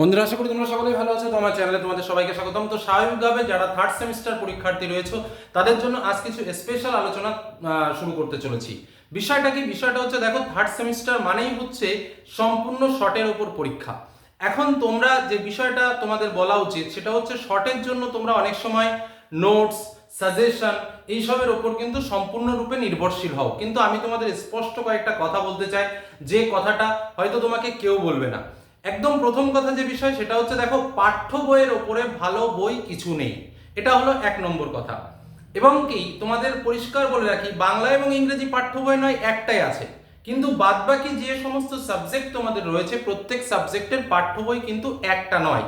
বন্ধুরা আশা করি তোমরা সকলেই ভালো আছো। তোমার চ্যানেলে তোমাদের সবাইকে স্বাগতম। তো স্বাভাবিকভাবে যারা থার্ড সেমিস্টার পরীক্ষার্থী রয়েছে, তাদের জন্য আজ কিছু স্পেশাল আলোচনা শুরু করতে চলেছি। বিষয়টা কি? বিষয়টা হচ্ছে, দেখো থার্ড সেমিস্টার মানেই হচ্ছে সম্পূর্ণ শর্টের উপর পরীক্ষা। এখন তোমরা যে বিষয়টা তোমাদের বলা উচিত, সেটা হচ্ছে শর্টের জন্য তোমরা অনেক সময় নোটস সাজেশন এইসবের ওপর কিন্তু সম্পূর্ণরূপে নির্ভরশীল হও। কিন্তু আমি তোমাদের স্পষ্ট কয়েকটা কথা বলতে চাই। যে কথাটা হয়তো তোমাকে কেউ বলবে না। একদম প্রথম কথা যে বিষয় সেটা হচ্ছে দেখো, পাঠ্য বইয়ের ওপরে ভালো বই কিছু নেই। এটা হলো এক নম্বর কথা। এবং কি, তোমাদের পরিষ্কার বলে রাখি, বাংলা এবং ইংরেজি পাঠ্য বই নয়, একটাই আছে। কিন্তু বাদবাকি যে সমস্ত সাবজেক্ট তোমাদের রয়েছে, প্রত্যেক সাবজেক্টের পাঠ্য বই কিন্তু একটা নয়।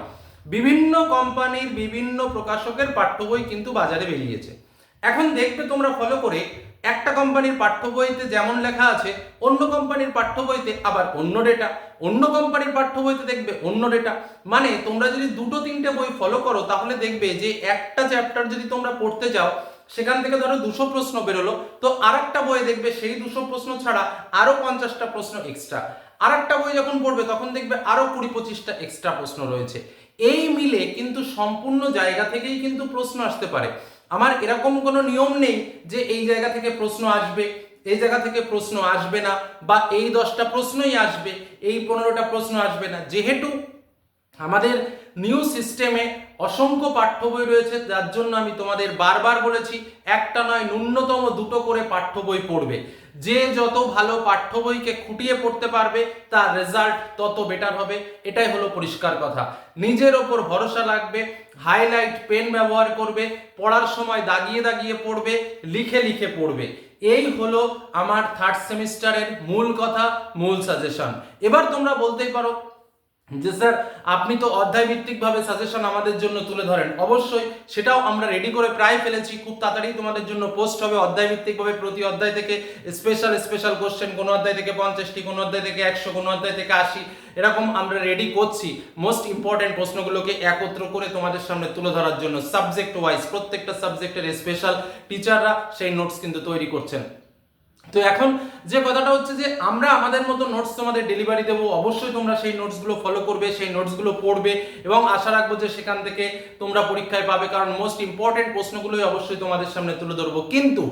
বিভিন্ন কোম্পানির বিভিন্ন প্রকাশকের পাঠ্য বই কিন্তু বাজারে বেরিয়েছে। এখন দেখবে তোমরা ফলো করে একটা কোম্পানির পাঠ্য বইতে যেমন লেখা আছে, অন্য কোম্পানির পাঠ্য বইতে আবার অন্য ডেটা অন্য কোম্পানির পাঠ্য বইতে দেখবে অন্য ডেটা মানে তোমরা যদি দুটো তিনটে বই ফলো করো, তাহলে দেখবে যে একটা চ্যাপ্টার যদি তোমরা পড়তে যাও সেখান থেকে ধরো দুশো প্রশ্ন বেরোলো, তো আর একটা বইয়ে দেখবে সেই দুশো প্রশ্ন ছাড়া আরও পঞ্চাশটা প্রশ্ন এক্সট্রা আর একটা বই যখন পড়বে, তখন দেখবে আরও কুড়ি পঁচিশটা এক্সট্রা প্রশ্ন রয়েছে। এই মিলে কিন্তু সম্পূর্ণ জায়গা থেকেই কিন্তু প্রশ্ন আসতে পারে। আমার এরকম কোনো নিয়ম নেই যে এই জায়গা থেকে প্রশ্ন আসবে, এই জায়গা থেকে প্রশ্ন আসবে না, বা এই দশটা প্রশ্নই আসবে, এই পনেরোটা প্রশ্ন আসবে না। যেহেতু আমাদের নিউ সিস্টেমে অসংখ্য পাঠ্য বই রয়েছে, যার জন্য আমি তোমাদের বারবার বলেছি, একটা নয়, ন্যূনতম দুটো করে পাঠ্য বই পড়বে। যে যত ভালো পাঠ্য বইকে খুঁটিয়ে পড়তে পারবে, তার রেজাল্ট তত বেটার হবে। এটাই হলো পরিষ্কার কথা। নিজের ওপর ভরসা লাগবে হাইলাইট পেন ব্যবহার করবে, পড়ার সময় দাগিয়ে দাগিয়ে পড়বে, লিখে লিখে পড়বে। এই হলো আমার থার্ড সেমিস্টারের মূল কথা, মূল সাজেশন এবার তোমরা বলতেই পারো যে স্যার, আপনি তো অধ্যায় ভিত্তিকভাবে সাজেশন আমাদের জন্য তুলে ধরেন। অবশ্যই সেটাও আমরা রেডি করে প্রায় ফেলেছি। খুব তাড়াতাড়ি তোমাদের জন্য পোস্ট হবে অধ্যায় ভিত্তিকভাবে প্রতি অধ্যায় থেকে স্পেশাল স্পেশাল কোশ্চেন কোনো অধ্যায় থেকে পঞ্চাশটি, কোনো অধ্যায় থেকে একশো, কোনো অধ্যায় থেকে আশি, এরকম আমরা রেডি করছি। মোস্ট ইম্পর্টেন্ট প্রশ্নগুলোকে একত্র করে তোমাদের সামনে তুলে ধরার জন্য সাবজেক্ট ওয়াইজ প্রত্যেকটা সাবজেক্টের স্পেশাল টিচাররা সেই নোটস কিন্তু তৈরি করছেন। তো এখন যে কথাটা হচ্ছে যে আমরা আমাদের মতো নোটস তোমাদের ডেলিভারি দেবো, অবশ্যই তোমরা সেই নোটসগুলো ফলো করবে, সেই নোটসগুলো পড়বে এবং আশা রাখব যে সেখান থেকে তোমরা পরীক্ষায় পাবে। কারণ মোস্ট ইম্পর্টেন্ট প্রশ্নগুলোই অবশ্যই তোমাদের সামনে তুলে ধরবো। কিন্তু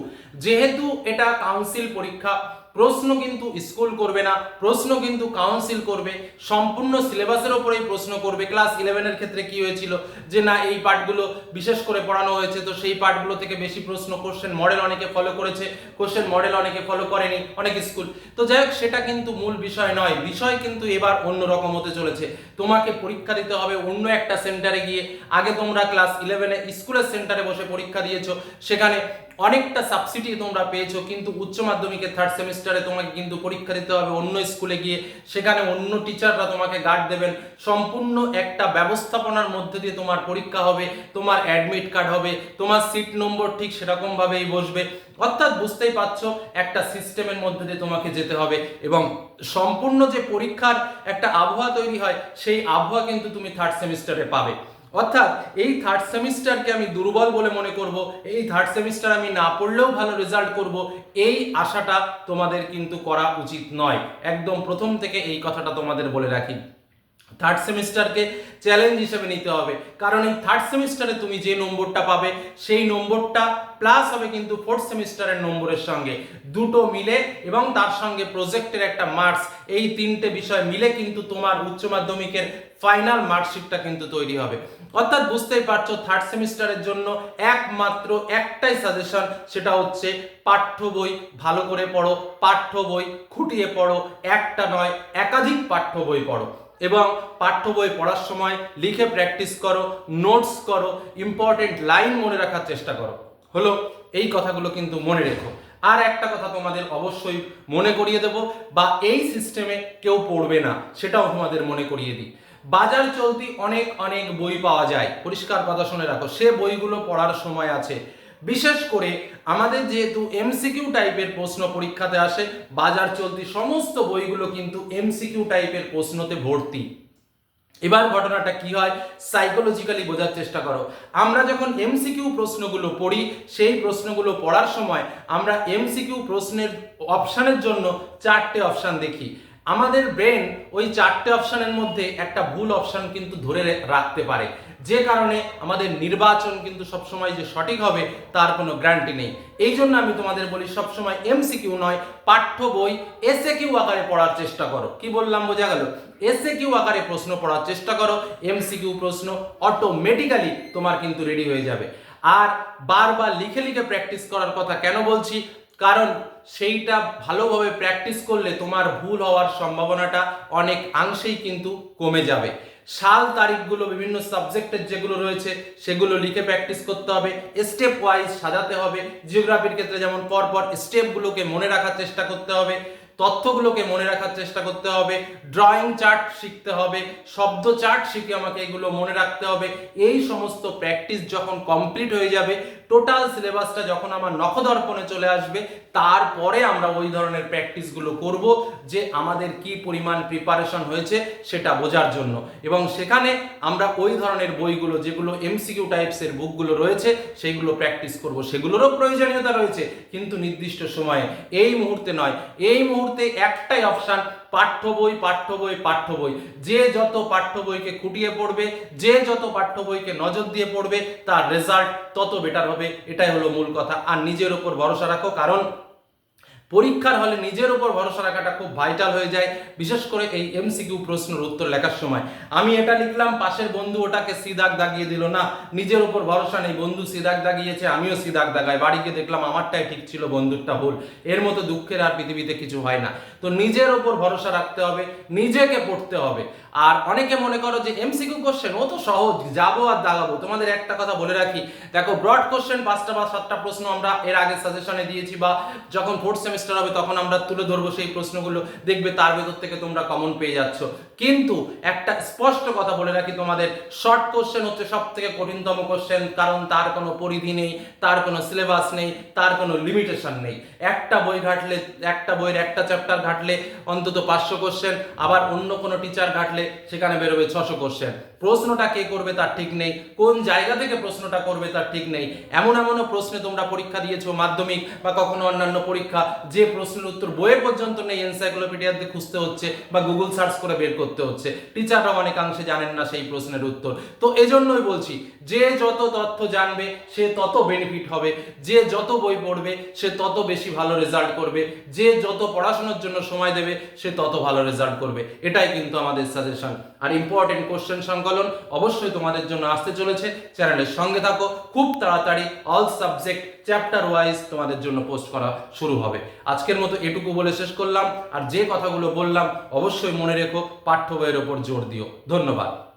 যেহেতু এটা কাউন্সিল পরীক্ষা প্রশ্ন কিন্তু স্কুল করবে না, প্রশ্ন কিন্তু কাউন্সিল করবে, সম্পূর্ণ সিলেবাসের ওপরেই প্রশ্ন করবে। ক্লাস ইলেভেনের ক্ষেত্রে কি হয়েছিল? যে না, এই পার্টগুলো বিশেষ করে পড়ানো হয়েছে, তো সেই পার্টগুলো থেকে বেশি প্রশ্ন কোশ্চেন মডেল অনেকে ফলো করেছে কোশ্চেন মডেল অনেকে ফলো করেনি, অনেক স্কুল। তো যাই হোক, সেটা কিন্তু মূল বিষয় নয়, বিষয় কিন্তু এবার অন্য রকম হতে চলেছে। তোমাকে পরীক্ষা দিতে হবে অন্য একটা সেন্টারে গিয়ে। আগে তোমরা ক্লাস ইলেভেনে স্কুলের সেন্টারে বসে পরীক্ষা দিয়েছ, সেখানে অনেকটা সাবসিডি তোমরা পেয়েছ, কিন্তু উচ্চ মাধ্যমিকে থার্ড সেমিস্টারে তোমাকে কিন্তু পরীক্ষা দিতে হবে, অন্য স্কুলে গিয়ে সেখানে অন্য টিচাররা তোমাকে গার্ড দেবেন। সম্পূর্ণ একটা ব্যবস্থাপনার মধ্যে দিয়ে তোমার পরীক্ষা হবে, তোমার অ্যাডমিট কার্ড হবে, তোমার সিট নম্বর ঠিক সেরকমভাবেই বসবে। অর্থাৎ বুঝতেই পারছ, একটা সিস্টেমের মধ্যে দিয়ে তোমাকে যেতে হবে এবং সম্পূর্ণ যে পরীক্ষার একটা আবহাওয়া তৈরি হয়, সেই আবহাওয়া কিন্তু তুমি থার্ড সেমিস্টারে পাবে। অর্থাৎ এই থার্ড সেমিস্টারকে আমি দুর্বল বলে মনে করব, এই থার্ড সেমিস্টার আমি না পড়লেও ভালো রেজাল্ট করব, এই আশাটা তোমাদের কিন্তু করা উচিত নয়। একদম প্রথম থেকে এই কথাটা তোমাদের বলে রাখি। থার্ড সেমিস্টারকে চ্যালেঞ্জ হিসেবে নিতে হবে। কারণ এই থার্ড সেমিস্টারে তুমি যে নম্বরটা পাবে, সেই নম্বরটা প্লাস হবে কিন্তু ফোর্থ সেমিস্টারের নম্বরের সঙ্গে। দুটো মিলে এবং তার সঙ্গে প্রজেক্টের একটা মার্কস এই তিনটে বিষয় মিলে কিন্তু তোমার উচ্চ মাধ্যমিকের ফাইনাল মার্কশিটটা কিন্তু তৈরি হবে। অর্থাৎ বুঝতেই পারছ থার্ড সেমিস্টারের জন্য একমাত্র একটাই সাজেশন সেটা হচ্ছে পাঠ্য বই ভালো করে পড়ো, পাঠ্য বই খুঁটিয়ে পড়ো, একটা নয়, একাধিক পাঠ্য বই পড়ো। এবং পাঠ্য বই পড়ার সময় লিখে প্র্যাকটিস করো নোটস করো ইম্পর্টেন্ট লাইন মনে রাখার চেষ্টা করো। হলো, এই কথাগুলো কিন্তু মনে রেখো। আর একটা কথা তোমাদের অবশ্যই মনে করিয়ে দেব, বা এই সিস্টেমে কেউ পড়বে না, সেটাও তোমাদের মনে করিয়ে দিই। বাজার চলতি অনেক অনেক বই পাওয়া যায়, পরিষ্কার কথা শুনে রাখো, সে বইগুলো পড়ার সময় আছে বিশেষ করে আমাদের যেহেতু এমসিকিউ টাইপের প্রশ্ন পরীক্ষাতে আসে, বাজার চলতি সমস্ত বইগুলো কিন্তু এমসিকিউ টাইপের প্রশ্নতে ভর্তি। এবার ঘটনাটা কি হয়? সাইকোলজিক্যালি বোঝার চেষ্টা করো। আমরা যখন এমসিকিউ প্রশ্নগুলো পড়ি, সেই প্রশ্নগুলো পড়ার সময় আমরা এমসিকিউ প্রশ্নের অপশানের জন্য চারটে অপশান দেখি। আমাদের ব্রেন ওই চারটে অপশানের মধ্যে একটা ভুল অপশান কিন্তু ধরে রাখতে পারে। যে কারণে আমাদের নির্বাচন কিন্তু সবসময় যে সঠিক হবে, তার কোনো গ্যারান্টি নেই। এই জন্য আমি তোমাদের বলি, সবসময় এমসিকিউ নয়, পাঠ্য বই এসে কিউ আকারে পড়ার চেষ্টা করো। কি বললাম, বোঝা গেল? এসে কিউ আকারে প্রশ্ন পড়ার চেষ্টা করো। এমসিকিউ প্রশ্ন অটোমেটিক্যালি তোমার কিন্তু রেডি হয়ে যাবে। আর বারবার লিখে লিখে প্র্যাকটিস করার কথা কেন বলছি? কারণ সেইটা ভালোভাবে প্র্যাকটিস করলে তোমার ভুল হওয়ার সম্ভাবনাটা অনেক অংশেই কিন্তু কমে যাবে। সাল তারিখগুলো বিভিন্ন সাবজেক্টের যেগুলো রয়েছে, সেগুলো লিখে প্র্যাকটিস করতে হবে। স্টেপ ওয়াইজ সাজাতে হবে। জিওগ্রাফির ক্ষেত্রে যেমন পরপর স্টেপগুলোকে মনে রাখার চেষ্টা করতে হবে, তথ্যগুলোকে মনে রাখার চেষ্টা করতে হবে ড্রয়িং চার্ট শিখতে হবে, শব্দ চার্ট শিখে আমাকে এগুলো মনে রাখতে হবে। এই সমস্ত প্র্যাকটিস যখন কমপ্লিট হয়ে যাবে টোটাল সিলেবাসটা যখন আমার নখদর্পণে চলে আসবে, তারপরে আমরা ওই ধরনের প্র্যাকটিসগুলো করব যে আমাদের কি পরিমাণ প্রিপারেশন হয়েছে সেটা বোঝার জন্য। এবং সেখানে আমরা ওই ধরনের বইগুলো, যেগুলো এমসিকিউ টাইপসের বুকগুলো রয়েছে সেইগুলো প্র্যাকটিস করব। সেগুলোরও প্রয়োজনীয়তা রয়েছে, কিন্তু নির্দিষ্ট সময়ে। এই মুহূর্তে নয়। এই মুহূর্তে একটাই অপশান পাঠ্য বই পাঠ্য বই পাঠ্য বই। যে যত পাঠ্য বইকে খুঁটিয়ে পড়বে, যে যত পাঠ্য বইকে নজর দিয়ে পড়বে, তার রেজাল্ট তত বেটার হবে। এটাই হলো মূল কথা। আর নিজের উপর ভরসা রাখো। কারণ পরীক্ষার হলে নিজের উপর ভরসা রাখাটা খুব ভাইটাল হয়ে যায়, বিশেষ করে এই এমসিকিউ প্রশ্নের উত্তর লেখার সময়। আমি এটা লিখলাম, পাশের বন্ধু ওটাকে সিদাগ দাগিয়ে দিল, না, নিজের উপর ভরসা নেই, বন্ধু সিদাগ দাগিয়েছে, আমিও সিদাগ দাগাই। বাড়িকে দেখলাম, আমারটাই ঠিক ছিল, বন্ধুরটা ভুল। এর মতো দুঃখের আর পৃথিবীতে কিছু হয় না। তো নিজের উপর ভরসা রাখতে হবে, নিজেকে পড়তে হবে। আর অনেকে মনে করো যে এমসিকিউ কোশ্চেন ও তো সহজ, যাব আর দাগাবো। তোমাদের একটা কথা বলে রাখি, দেখো ব্রড কোশ্চেন পাঁচটা বা সাতটা প্রশ্ন আমরা এর আগে সাজেশনে দিয়েছি বা যখন ফোর্থ সেমিস্টার হবে, তখন আমরা তুলে ধরবো সেই প্রশ্নগুলো। দেখবে তার ভেতর থেকে তোমরা কমন পেয়ে যাচ্ছ। কিন্তু একটা স্পষ্ট কথা বলে রাখি তোমাদের। শর্ট কোশ্চেন হচ্ছে সব থেকে কঠিনতম কোশ্চেন কারণ তার কোনো পরিধি নেই, তার কোনো সিলেবাস নেই, তার কোনো লিমিটেশন নেই। একটা বই ঘাটলে, একটা বইয়ের একটা চ্যাপ্টার ঘাটলে অন্তত পাঁচশো কোশ্চেন আবার অন্য কোনো টিচার ঘাটলে সেখানে বেরোবে ছশো কোশ্চেন প্রশ্নটা কে করবে তার ঠিক নেই, কোন জায়গা থেকে প্রশ্নটা করবে তার ঠিক নেই। এমন এমনও প্রশ্নে তোমরা পরীক্ষা দিয়েছ, মাধ্যমিক বা কখনো অন্যান্য পরীক্ষা, যে প্রশ্নের উত্তর বইয়ে পর্যন্ত নেই এনসাইক্লোপিডিয়াতে খুঁজতে হচ্ছে বা গুগল সার্চ করে বের করতে হচ্ছে। টিচাররা অনেকাংশে জানেন না সেই প্রশ্নের উত্তর। তো এজন্যই বলছি, যে যত তথ্য জানবে, সে তত বেনিফিট হবে। যে যত বই পড়বে, সে তত বেশি ভালো রেজাল্ট করবে। যে যত পড়াশোনার জন্য সময় দেবে, সে তত ভালো রেজাল্ট করবে। এটাই কিন্তু আমাদের সাজেশন আর ইম্পর্টেন্ট কোশ্চেন সংকলন অবশ্যই তোমাদের জন্য আসতে চলেছে। চ্যানেলের সঙ্গে থাকো, খুব তাড়াতাড়ি অল সাবজেক্ট চ্যাপ্টার ওয়াইজ তোমাদের জন্য পোস্ট করা শুরু হবে। আজকের মতো এটুকু বলে শেষ করলাম। আর যে কথাগুলো বললাম, অবশ্যই মনে রেখো, পাঠ্য বইয়ের ওপর জোর দিও। ধন্যবাদ।